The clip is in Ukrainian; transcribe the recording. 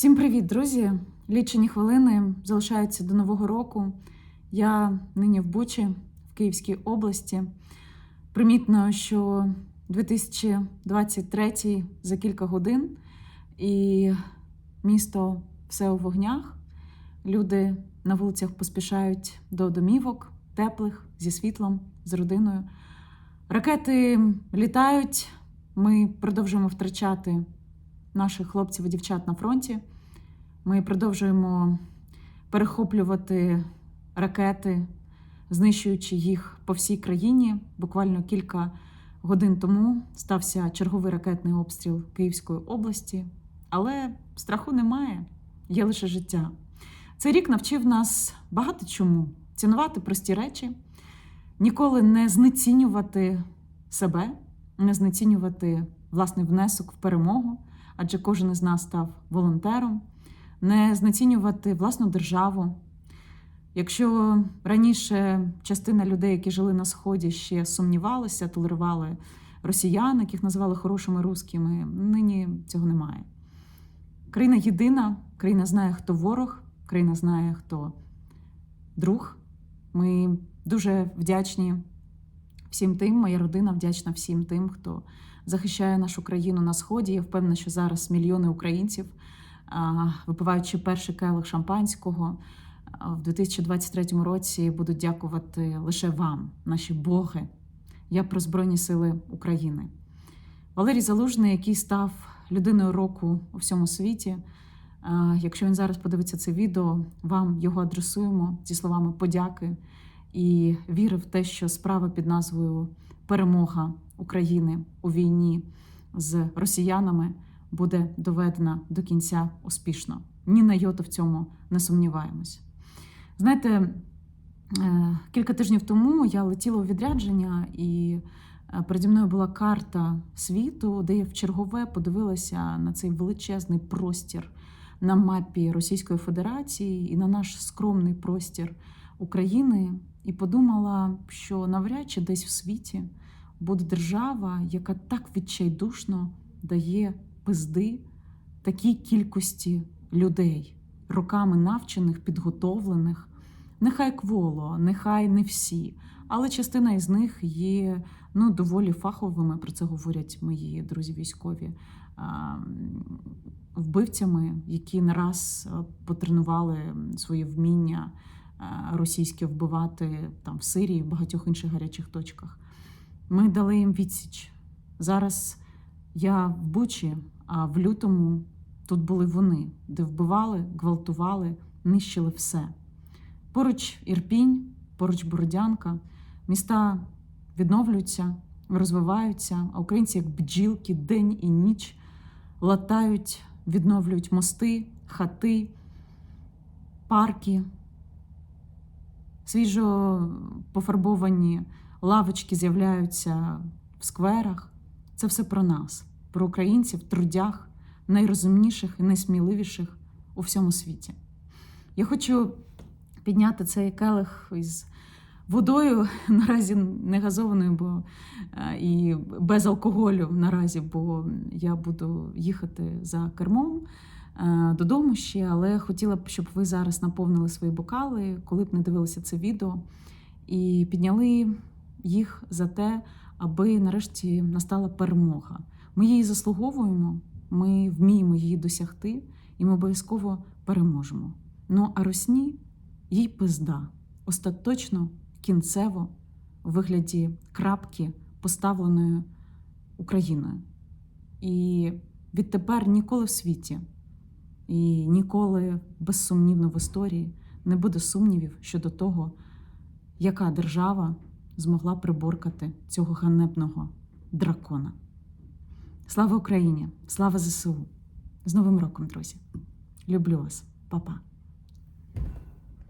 Всім привіт, друзі! Лічені хвилини залишаються до Нового року. Я нині в Бучі, в Київській області. Примітно, що 2023 за кілька годин, і місто все у вогнях. Люди на вулицях поспішають до домівок, теплих, зі світлом, з родиною. Ракети літають. Ми продовжуємо втрачати наших хлопців і дівчат на фронті. Ми продовжуємо перехоплювати ракети, знищуючи їх по всій країні. Буквально кілька годин тому стався черговий ракетний обстріл Київської області, але страху немає, є лише життя. Цей рік навчив нас багато чому цінувати прості речі, ніколи не знецінювати себе, не знецінювати власний внесок в перемогу адже кожен із нас став волонтером, не знецінювати власну державу. Якщо раніше частина людей, які жили на Сході, ще сумнівалися, толерували росіян, яких називали хорошими русскими, нині цього немає. Країна єдина, країна знає, хто ворог, країна знає, хто друг. Ми дуже вдячні всім тим, моя родина вдячна всім тим, хто захищає нашу країну на сході. Я впевнена, що зараз мільйони українців, випиваючи перший келих шампанського, в 2023 році будуть дякувати лише вам, наші боги. Я про Збройні Сили України. Валерій Залужний, який став людиною року у всьому світі. Якщо він зараз подивиться це відео, вам його адресуємо зі словами подяки і віри в те, що справа під назвою Перемога України у війні з росіянами буде доведена до кінця успішно. Ні на йоту в цьому не сумніваємось. Знаєте, е, кілька тижнів тому я летіла у відрядження, і е, переді мною була карта світу, де я в чергове подивилася на цей величезний простір на мапі Російської Федерації і на наш скромний простір України, і подумала, що навряд чи десь в світі буде держава, яка так відчайдушно дає пизди такій кількості людей, роками навчених, підготовлених. Нехай кволо, нехай не всі, але частина із них є ну, доволі фаховими. Про це говорять мої друзі військові вбивцями, які не раз потренували свої вміння російське вбивати там в Сирії, в багатьох інших гарячих точках. Ми дали їм відсіч. Зараз я в Бучі, а в лютому тут були вони, де вбивали, гвалтували, нищили все. Поруч Ірпінь, поруч Бородянка, міста відновлюються, розвиваються, а українці, як бджілки, день і ніч латають, відновлюють мости, хати, парки, свіжо пофарбовані лавочки з'являються в скверах. Це все про нас, про українців, трудях, найрозумніших і найсміливіших у всьому світі. Я хочу підняти цей келих із водою, наразі не газованою, бо е, і без алкоголю наразі, бо я буду їхати за кермом. Е, додому ще, але хотіла б, щоб ви зараз наповнили свої бокали, коли б не дивилися це відео, і підняли їх за те, аби нарешті настала перемога. Ми її заслуговуємо, ми вміємо її досягти, і ми обов'язково переможемо. Ну а росні їй пизда остаточно, кінцево, у вигляді крапки, поставленої Україною. І відтепер ніколи в світі і ніколи безсумнівно в історії не буде сумнівів щодо того, яка держава змогла приборкати цього ганебного дракона. Слава Україні! Слава ЗСУ! З Новим роком, друзі! Люблю вас, Па-па!